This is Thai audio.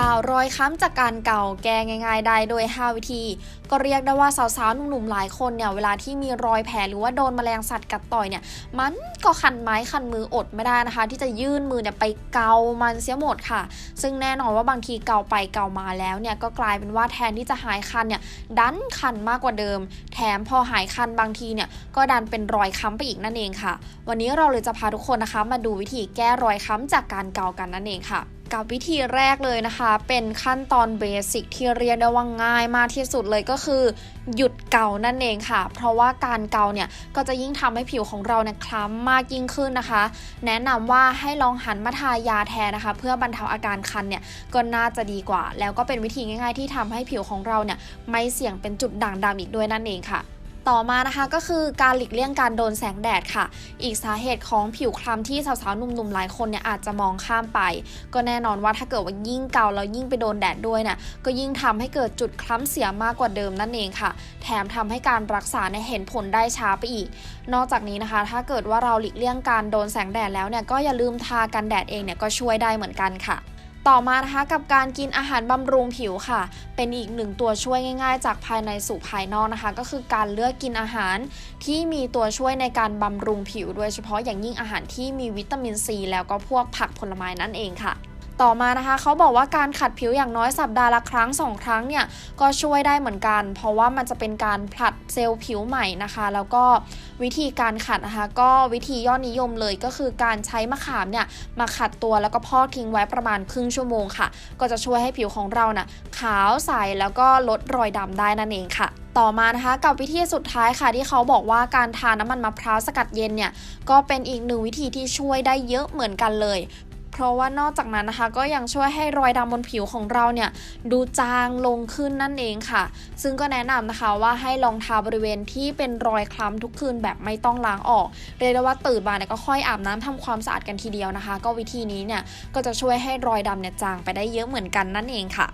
ลาวรอยค้ำจากการเก่าแก้ง่าย ๆ ได้โดย 5 วิธี ก็เรียกได้ว่าสาวๆหนุ่มๆหลายคนเนี่ยเวลาที่มีรอยแผลหรือว่าโดนแมลงสัตว์กัดต่อยเนี่ยมันก็คันไม้คันมืออดไม่ได้นะคะ ที่จะยื่นมือเนี่ยไปเกามันเสียหมดค่ะ ซึ่งแน่นอนว่าบางทีเกาไปเกามาแล้วเนี่ยก็กลายเป็นว่าแทนที่จะหายคันเนี่ยดันคันมากกว่าเดิม แถมพอหายคันบางทีเนี่ยก็ดันเป็นรอยค้ำไปอีกนั่นเองค่ะ วันนี้เราเลยจะพาทุกคนนะคะ มาดูวิธีแก้รอยค้ำจากการเกากันนั่นเองค่ะ กับวิธีแรกเลยนะคะ เป็นขั้นตอนเบสิกที่เรียกได้ว่าง่ายมากที่สุดเลยก็คือ หยุดเกานั่นเองค่ะ เพราะว่าการเกาเนี่ยก็จะยิ่งทำให้ผิวของเราเนี่ยคล้ำมากยิ่งขึ้นนะคะ แนะนำว่าให้ลองหันมาทายาแทนนะคะ เพื่อบรรเทาอาการคันเนี่ยก็น่าจะดีกว่า แล้วก็เป็นวิธีง่าย ๆ ที่ทำให้ผิวของเราเนี่ยไม่เสี่ยงเป็นจุดด่างดำอีกด้วยนั่นเองค่ะ ต่อมานะคะก็คือการหลีกเลี่ยงการโดนแสงแดดค่ะ อีกสาเหตุของผิวคล้ำที่สาวๆหนุ่มๆหลายคนเนี่ยอาจจะมองข้ามไป ก็แน่นอนว่าถ้าเกิดว่ายิ่งเกาแล้วยิ่งไปโดนแดดด้วยเนี่ยก็ยิ่งทำให้เกิดจุดคล้ำเสียมากกว่าเดิมนั่นเองค่ะ แถมทำให้การรักษาเนี่ยเห็นผลได้ช้าไปอีก นอกจากนี้นะคะ ถ้าเกิดว่าเราหลีกเลี่ยงการโดนแสงแดดแล้วเนี่ยก็อย่าลืมทากันแดดเองเนี่ยก็ช่วยได้เหมือนกันค่ะ ต่อมานะคะกับการกินอาหารบำรุงผิวค่ะ เป็นอีกหนึ่งตัวช่วยง่ายๆ จากภายในสู่ภายนอกนะคะ ก็คือการเลือกกินอาหารที่มีตัวช่วยในการบำรุงผิว โดยเฉพาะอย่างยิ่งอาหารที่มีวิตามินซีแล้วก็พวกผักผลไม้นั่นเองค่ะ ต่อมานะคะเขาบอกว่าการขัดผิวอย่างน้อยสัปดาห์ละครั้ง 2 ครั้งเนี่ยก็ช่วยได้เหมือนกัน เพราะว่ามันจะเป็นการผลัดเซลล์ผิวใหม่นะคะ แล้วก็วิธีการขัดนะคะก็วิธียอดนิยมเลยก็คือการใช้มะขามเนี่ยมาขัดตัวแล้วก็พอกทิ้งไว้ประมาณครึ่งชั่วโมงค่ะ ก็จะช่วยให้ผิวของเราน่ะขาวใสแล้วก็ลดรอยดำได้นั่นเองค่ะต่อมานะคะกับวิธีสุดท้ายค่ะที่เขาบอกว่าการทาน้ำมันมะพร้าวสกัดเย็นเนี่ยก็เป็นอีกหนึ่งวิธีที่ช่วยได้เยอะเหมือนกันเลย เพราะว่านอกจากนั้นนะคะก็ยังช่วยให้รอยดำบนผิวของเราเนี่ยดูจางลงขึ้นนั่นเองค่ะ ซึ่งก็แนะนำนะคะว่าให้ลองทาบริเวณที่เป็นรอยคล้ำทุกคืนแบบไม่ต้องล้างออก เรียกได้ว่าตื่นมาเนี่ยก็ค่อยอาบน้ำทำความสะอาดกันทีเดียวนะคะ ก็วิธีนี้เนี่ยก็จะช่วยให้รอยดำเนี่ยจางไปได้เยอะเหมือนกันนั่นเองค่ะ